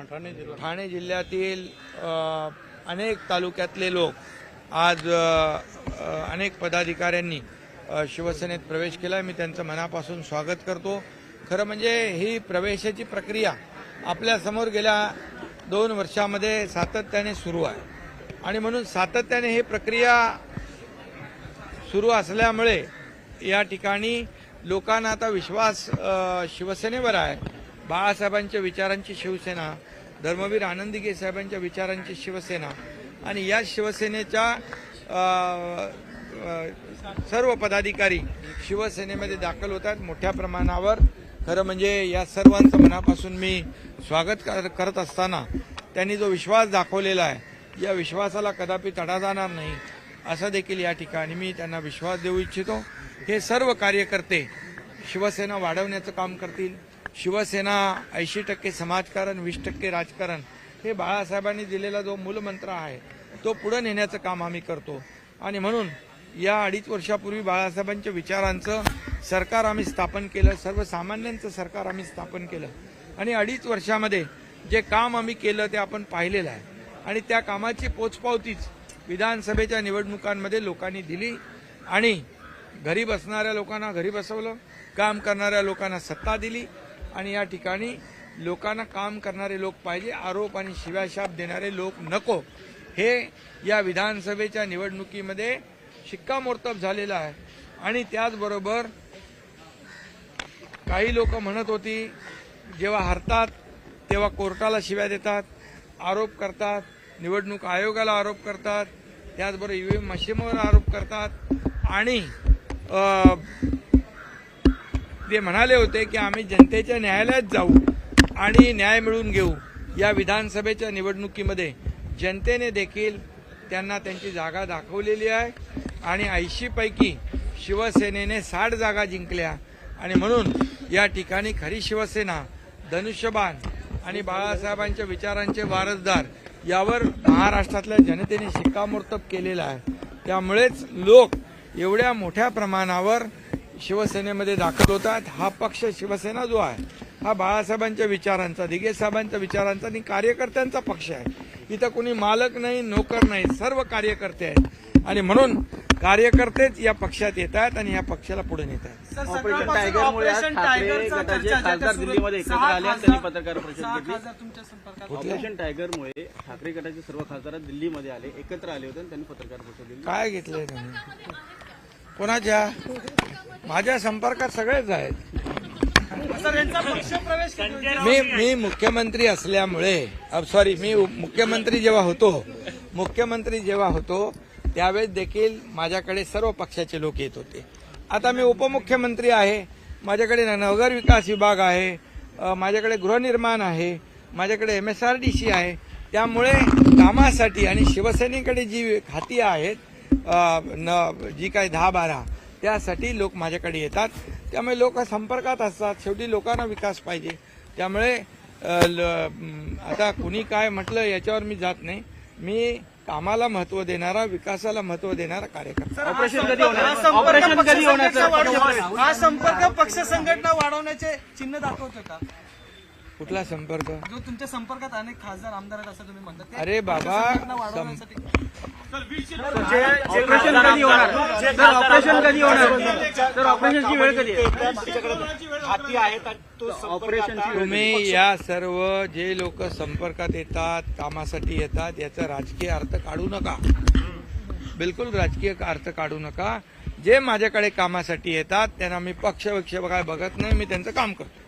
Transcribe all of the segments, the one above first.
ठाणे ठाणे जिल्ह्यातील अनेक तालुक्यातले लोक आज अनेक पदाधिकाऱ्यांनी शिवसेनेत प्रवेश केला मी त्यांचं मनापासून स्वागत करतो. खरं म्हणजे ही प्रवेशाची प्रक्रिया आपल्यासमोर गेल्या दोन वर्षामध्ये सातत्याने सुरू आहे. आणि म्हणून सातत्याने ही प्रक्रिया सुरू असल्यामुळे या ठिकाणी लोकांना आता विश्वास शिवसेनेवर आहे. बाळासाहेबांच्या विचारांची शिवसेना धर्मवीर आनंदीगे साहेबांच्या विचारांची शिवसेना आणि या शिवसेनेच्या सर्व पदाधिकारी शिवसेनेमध्ये दाखल होतात मोठ्या प्रमाणावर. खरं म्हणजे या सर्वांचं मनापासून मी स्वागत कर- करत असताना त्यांनी जो विश्वास दाखवलेला आहे या विश्वासाला कदापि तडा जाणार नाही असा देखील या ठिकाणी मी त्यांना विश्वास देऊ इच्छितो. हे सर्व कार्यकर्ते शिवसेना वाढवण्याचं काम करतील. शिवसेना ऐंशी टक्के समाजकारण वीस टक्के राजकारण हे बाळासाहेबांनी दिलेला जो मूलमंत्र आहे तो पुढे नेण्याचं काम आम्ही करतो. आणि म्हणून या अडीच वर्षापूर्वी बाळासाहेबांच्या विचारांचं सरकार आम्ही स्थापन केलं सर्वसामान्यांचं सरकार आम्ही स्थापन केलं. आणि अडीच वर्षामध्ये जे काम आम्ही केलं ते आपण पाहिलेलं आहे. आणि त्या कामाची पोचपावतीच विधानसभेच्या निवडणुकांमध्ये लोकांनी दिली. आणि घरी बसणाऱ्या लोकांना घरी बसवलं काम करणाऱ्या लोकांना सत्ता दिली. आणि या ठिकाणी लोकांना काम करणारे लोक पाहिजे आरोप आणि शिव्याशाप देणारे लोक नको. हे या विधानसभेच्या निवडणुकीमध्ये शिक्कामोर्तब झालेलं आहे. आणि त्याचबरोबर काही लोक म्हणत होती जेव्हा हरतात तेव्हा कोर्टाला शिव्या देतात आरोप करतात निवडणूक आयोगाला आरोप करतात त्याचबरोबर ईव्हीएम मशीनवर आरोप करतात आणि ते म्हणाले होते की आम्ही जनतेच्या न्यायालयात जाऊ आणि न्याय मिळवून घेऊ. या विधानसभेच्या निवडणुकीमध्ये जनतेने देखील त्यांना त्यांची जागा दाखवलेली आहे आणि ऐंशीपैकी शिवसेनेने साठ जागा जिंकल्या. आणि म्हणून या ठिकाणी खरी शिवसेना धनुष्यबाण आणि बाळासाहेबांच्या विचारांचे वारसदार यावर महाराष्ट्रातल्या जनतेने शिक्कामोर्तब केलेला आहे. त्यामुळेच लोक एवढ्या मोठ्या प्रमाणावर शिवसेनेमध्ये दाखल होतात. हा पक्ष शिवसेना जो आहे हा बाळासाहेबांच्या विचारांचा दिगे साहेबांच्या विचारांचा आणि कार्यकर्त्यांचा पक्ष आहे. इथं कोणी मालक नाही नोकर नाही सर्व कार्यकर्ते आहेत. आणि म्हणून कार्यकर्तेच या पक्षात येत आहेत आणि या पक्षाला पुढे नेत आहेत. ऑपरेशन टायगरमुळे आज ठाकरे गटाचे खासदार दिल्लीमध्ये एकत्र आले आणि खासदार- त्यांनी पत्रकार परिषद घेतली. ऑपरेशन टायगरमुळे ठाकरे गटाचे सर्व खासदार दिल्लीमध्ये आले एकत्र आले होते आणि त्यांनी पत्रकार परिषद दिली काय घेतलंय कोणाच्या? माझ्या संपर्कात सगळेच आहेत. मी मी मुख्यमंत्री असल्यामुळे सॉरी मी मुख्यमंत्री जेव्हा होतो मुख्यमंत्री जेव्हा होतो त्यावेळेस देखील माझ्याकडे सर्व पक्षाचे लोक येत होते. आता मी उपमुख्यमंत्री आहे माझ्याकडे नगर विकास विभाग आहे माझ्याकडे गृहनिर्माण आहे माझ्याकडे M S R D C आहे. त्यामुळे कामासाठी आणि शिवसेनेकडे जी खाती आहेत न जी काही दहा बारा त्यासाठी लोक माझ्याकडे येतात. त्यामुळे लोक संपर्कात असतात. शेवटी लोकांना विकास पाहिजे. त्यामुळे आता कुणी काय म्हटलं याच्यावर मी जात नाही. मी कामाला महत्त्व देणारा विकासाला महत्त्व देणारा कार्यकर्ता. हा ऑपरेशन संपर्क- कधी होणार? हा संपर्क पक्ष? संघटना वाढव- संपर्क पक्ष संघटना वाढवण्याचे चिन्ह दाखवतो का कुठला संपर्क जो तुमच्या संपर्कात अनेक खासदार आमदार आहेत असं तुम्ही म्हणता ते अरे बाबा, वाढवण्यासाठी ऑपरेशन कधी होणार सर ऑपरेशन कधी होणार सर ऑपरेशनची वेळ कधी आहे ऑपरेशनची तुम्ही या सर्व जे लोक संपर्कात येतात कामासाठी येतात याचा राजकीय अर्थ काढू नका बिलकुल राजकीय अर्थ काढू नका जे माझ्याकडे कामासाठी येतात त्यांना मी पक्ष वक्ष काय बघत नाही मी त्यांचं काम करतो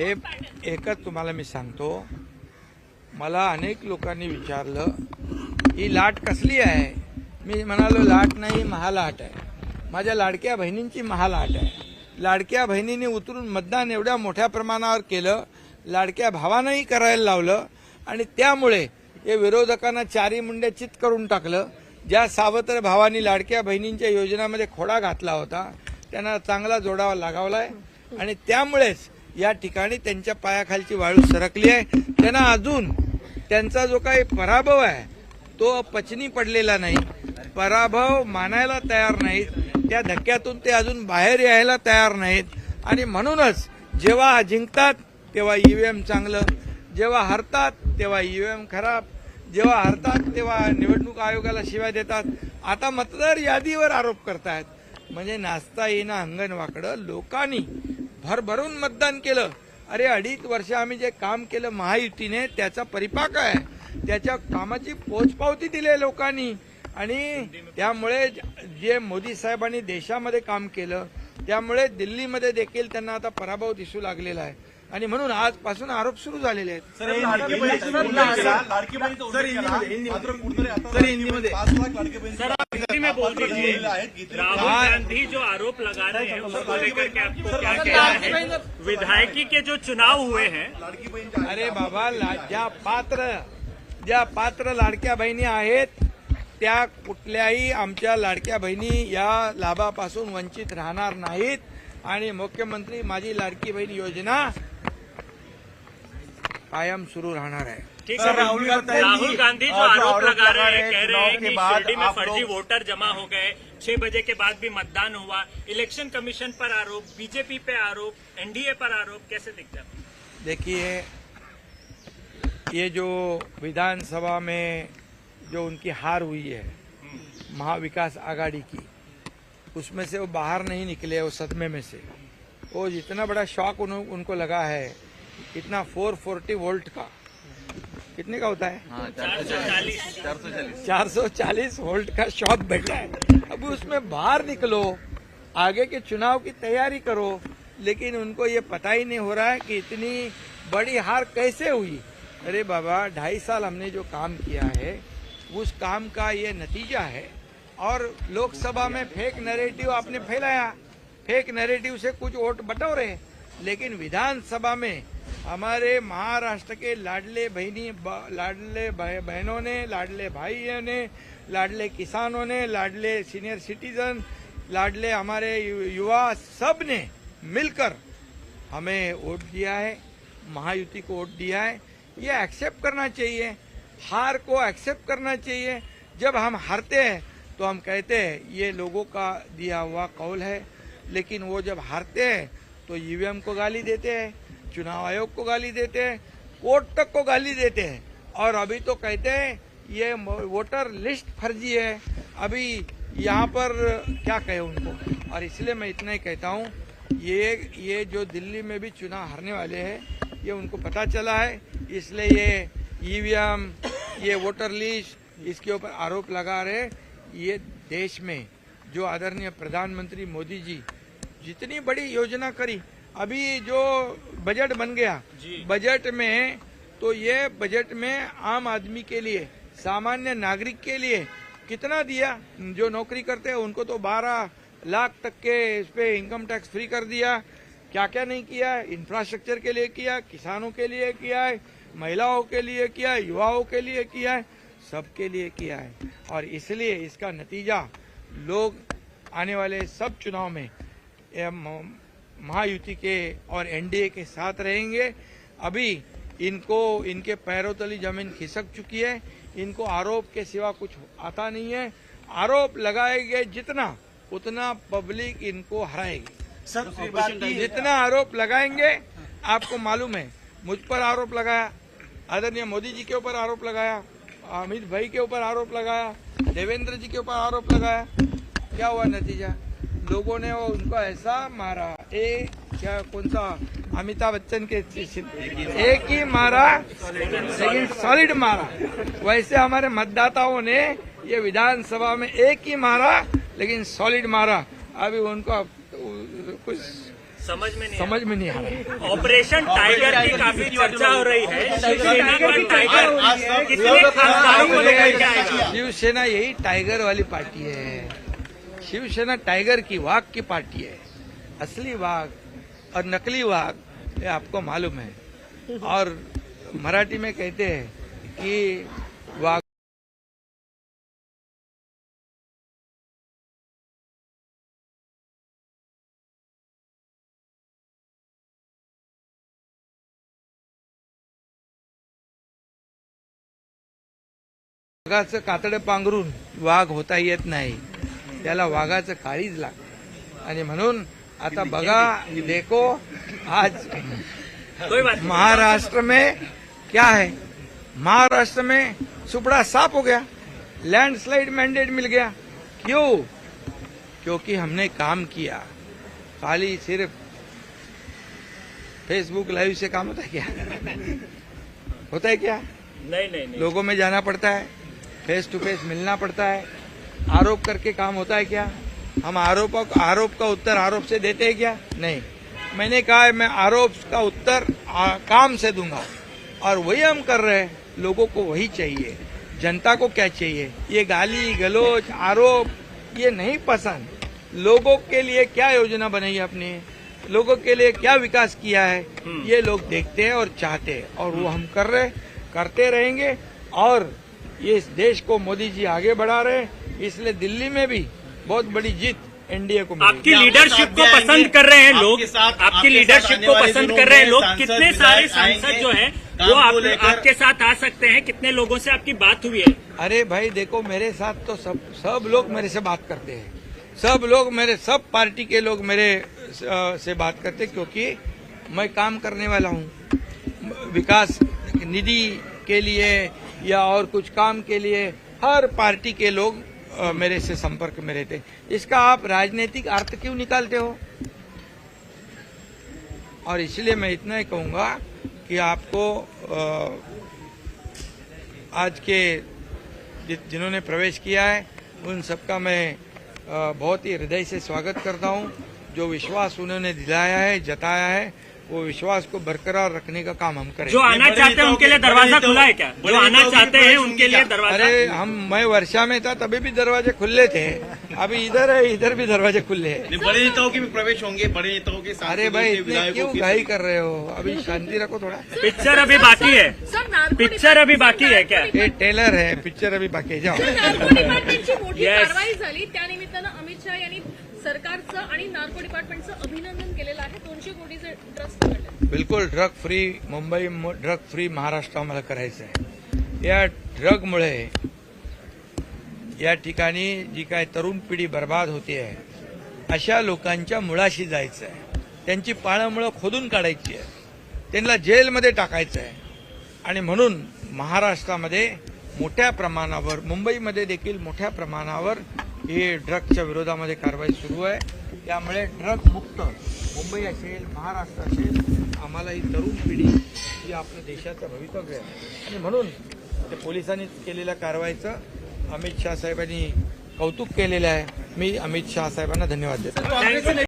हे एकच तुम्हाला मी सांगतो. मला अनेक लोकांनी विचारलं ही लाट कसली आहे? मी म्हणालो लाट नाही महालाट आहे. माझ्या लाडक्या बहिणींची महालाट आहे. लाडक्या बहिणीने उतरून मतदान एवढ्या मोठ्या प्रमाणावर केलं लाडक्या भावानंही करायला लावलं आणि त्यामुळे हे विरोधकांना चारी मुंड्या चित करून टाकलं. ज्या सावत्र भावानी लाडक्या बहिणींच्या योजनामध्ये खोडा घातला होता त्यांना चांगला जोडावा लागावलाय आणि त्यामुळेच या ठिकाणी त्यांच्या पायाखालची वाळू सरकली आहे. त्यांना अजून त्यांचा जो काही पराभव आहे तो पचनी पडलेला नाही. पराभव मानायला तयार नाहीत. त्या धक्क्यातून ते अजून बाहेर यायला तयार नाहीत. आणि म्हणूनच जेव्हा जिंकतात तेव्हा ईव्हीएम चांगलं. जेव्हा हरतात तेव्हा ईव्हीएम खराब. जेव्हा हरतात तेव्हा निवडणूक आयोगाला शिवाय देतात. आता मतदार यादीवर आरोप करतायत. म्हणजे नाचता येईना अंगण वाकडं लोकांनी. भरभरून मतदान केलं. अरे अडीच वर्ष आम्ही जे काम केलं महायुतीने त्याचा परिपाक आहे. त्याच्या कामाची पोचपावती दिली आहे लोकांनी. आणि त्यामुळे जे मोदी साहेबांनी देशामध्ये काम केलं त्यामुळे दिल्लीमध्ये देखील त्यांना आता पराभव दिसू लागलेला आहे. आणि म्हणून आजपासून आरोप सुरू झालेले आहेत. राहुल गांधी जो आरोप लगा रहे हैं उसको लेकर के आपको क्या कहना है। विधायकी के जो चुनाव हुए हैं अरे बाबा ज्या पात्र ज्या पात्र लाडक्या बहिणी आहेत त्या कुठल्याही आमच्या लाडक्या बहिणी या लाभापासून वंचित राहणार नाहीत. आणि मुख्यमंत्री माझी लाडकी बहीण योजना कायम सुरू राहणार आहे ठीक है राहुल गांधी राहुल गांधी जो आरोप लगा रहे रहे हैं कह रहे हैं कि शिरडी में फर्जी वोटर जमा हो गए छह बजे के बाद भी मतदान हुआ। इलेक्शन कमीशन पर आरोप बीजेपी पे आरोप एनडीए पर आरोप कैसे दिखता है? देखिए ये जो विधानसभा में जो उनकी हार हुई है महाविकास आघाड़ी की उसमें से वो बाहर नहीं निकले वो सदमे में से। वो जितना बड़ा शौक उन, उनको लगा है इतना 440 वोल्ट का। कितने का होता है? चार सौ चालीस। 440 वोल्ट का शॉक बैठा है अब उसमें बाहर निकलो आगे के चुनाव की तैयारी करो लेकिन उनको ये पता ही नहीं हो रहा है कि इतनी बड़ी हार कैसे हुई। अरे बाबा ढाई साल हमने जो काम किया है उस काम का ये नतीजा है। और लोकसभा में फेक नैरेटिव आपने फैलाया। फेक नैरेटिव से कुछ वोट बटोरे लेकिन विधानसभा में हमारे महाराष्ट्र के लाडले बहनी लाडले बहनों ने, लाडले भाइयों ने, लाडले किसानों ने, लाडले सीनियर सिटीजन लाडले हमारे युवा सबने मिलकर हमें वोट दिया है, महायुति को वोट दिया है। ये एक्सेप्ट करना चाहिए, हार को एक्सेप्ट करना चाहिए। जब हम हारते हैं तो हम कहते हैं, ये लोगों का दिया हुआ कौल है। लेकिन वो जब हारते हैं तो ईवीएम को गाली देते हैं। चुनाव आयोग को गाली देते हैं, कोर्ट तक को गाली देते हैं। और अभी तो कहते हैं, ये वोटर लिस्ट फर्जी है। अभी यहाँ पर क्या कहे उनको? और इसलिए मैं इतना ही कहता हूँ, ये ये जो दिल्ली में भी चुनाव हारने वाले हैं, ये उनको पता चला है। इसलिए ये ईवीएम, ये वोटर लिस्ट, इसके ऊपर आरोप लगा रहे ये देश में जो आदरणीय प्रधानमंत्री मोदी जी, जितनी बड़ी योजना करी, अभी जो बजट बन गया। बजट में तो ये बजट में आम आदमी के लिए सामान्य नागरिक के लिए कितना दिया? जो नौकरी करते हैं उनको तो 12 लाख तक के इस पे इनकम टैक्स फ्री कर दिया। क्या क्या नहीं किया? इंफ्रास्ट्रक्चर के लिए किया किसानों के लिए किया है महिलाओं के लिए किया है युवाओं के लिए किया है सबके लिए किया है। और इसलिए इसका नतीजा लोग आने वाले सब चुनाव में महायुति के और एनडीए के साथ रहेंगे। अभी इनको इनके पैरों तली ज़मीन खिसक चुकी है। इनको आरोप के सिवा कुछ आता नहीं है। आरोप लगाएँगे जितना उतना पब्लिक इनको हराएगी। सर जितना आरोप लगाएँगे आपको मालूम है मुझ पर आरोप लगाया आदरणीय मोदी जी के ऊपर आरोप लगाया अमित भाई के ऊपर आरोप लगाया देवेंद्र जी के ऊपर आरोप लगाया। क्या हुआ नतीजा? लोगों ने वो उनको ऐसा मारा। एक क्या कौन सा? अमिताभ बच्चन के एक ही मारा लेकिन सॉलिड मारा। वैसे हमारे मतदाताओं ने ये विधानसभा में एक ही मारा लेकिन सॉलिड मारा। अभी उनको कुछ समझ में नहीं समझ में नहीं आ रहा। ऑपरेशन टाइगर की काफ़ी चर्चा हो रही है। शिवसेना यही टाइगर वाली पार्टी है। शिवसेना टाइगर की वाघ की पार्टी है। असली वाघ और नकली वाघ ये आपको मालूम है। और मराठी में कहते हैं कि वाघ वाघाचं कातडं पांघरून वाघ होता येत नाही. त्याला वाघाचं काळीज लागतं. आणि म्हणून आता बघा देखो आज। महाराष्ट्र में क्या है? महाराष्ट्र में सुपड़ा साफ हो गया। लैंडस्लाइड मैंडेट मिल गया। क्यों? क्योंकि हमने काम किया। खाली सिर्फ फेसबुक लाइव से काम होता है क्या? होता है क्या? नहीं नहीं नहीं। लोगों में जाना पड़ता है। फेस टू फेस मिलना पड़ता है। आरोप करके काम होता है क्या? हम आरोप आरोप का उत्तर आरोप से देते हैं क्या? नहीं। मैंने कहा है मैं आरोप का उत्तर आ, काम से दूँगा। और वही हम कर रहे हैं। लोगों को वही चाहिए। जनता को क्या चाहिए? ये गाली गलोच आरोप ये नहीं पसंद। लोगों के लिए क्या योजना बनाई अपने? लोगों के लिए क्या विकास किया है? ये लोग देखते हैं और चाहते हैं। और वो हम कर रहे करते रहेंगे। और ये इस देश को मोदी जी आगे बढ़ा रहे हैं। इसलिए दिल्ली में भी बहुत बड़ी जीत एनडीए को आपकी लीडरशिप को पसंद कर रहे हैं लोग। आपकी लीडरशिप को पसंद कर रहे हैं लोग। कितने सारे सांसद जो है वो आप, आपके साथ आ सकते हैं। कितने लोगों से आपकी बात हुई है? अरे भाई देखो मेरे साथ तो सब सब लोग मेरे से बात करते हैं। सब लोग मेरे सब पार्टी के लोग मेरे से बात करते हैं क्योंकि मैं काम करने वाला हूँ। विकास निधि के लिए या और कुछ काम के लिए हर पार्टी के लोग मेरे से संपर्क में रहते इसका आप राजनीतिक अर्थ क्यों निकालते हो? और इसलिए मैं इतना ही कहूँगा कि आपको आज के जिन्होंने प्रवेश किया है, उन सबका मैं बहुत ही हृदय से स्वागत करता हूँ। जो विश्वास उन्होंने दिलाया है, जताया है वो विश्वास को बरकरार रखने का काम हम करेंगे। जो आना चाहते हैं उनके लिए दरवाजा खुला है क्या? जो आना चाहते हैं उनके लिए दरवाजा अरे हम मैं वर्षा में था तभी भी दरवाजे खुले थे। अभी इधर है इधर भी दरवाजे खुले हैं। बड़े नेताओं के भी प्रवेश होंगे बड़े नेताओं के अरे भाई क्यों घाई कर रहे हो? अभी शांति रखो थोड़ा। पिक्चर अभी बाकी है। पिक्चर अभी बाकी है क्या? ये टेलर है पिक्चर अभी बाकी है जाओ। झाली. त्या निमित्तानं अमित शहा यांनी सरकारचं आणि नार्को डिपार्टमेंटचं अभिनंदन केलेलं आहे. दोनशे कोटीचे ड्रग्स पकडले. बिलकुल drug free Mumbai drug free Maharashtra आम्हाला करायचं आहे. या ड्रगमुळे या ठिकाणी जी काय तरुण पिढी बर्बाद होते आहे अशा लोकांच्या मुळाशी जायचं आहे. त्यांची पाळंमुळं खोदून काढायची आहे. त्यांना जेलमध्ये टाकायचं आहे. आणि म्हणून महाराष्ट्रामध्ये मोठ्या प्रमाणावर मुंबईमध्ये देखील मोठ्या प्रमाणावर ही ड्रगच्या विरोधामध्ये कारवाई सुरू आहे. त्यामुळे ड्रग मुक्त मुंबई असेल महाराष्ट्र असेल आम्हाला ही तरुण पिढी ही आपल्या देशाचं भवितव्य आहे. आणि म्हणून ते पोलिसांनी केलेल्या कारवाईचं अमित शहा साहेबांनी कौतुक केलेलं आहे. मी अमित शहा साहेबांना धन्यवाद देतो.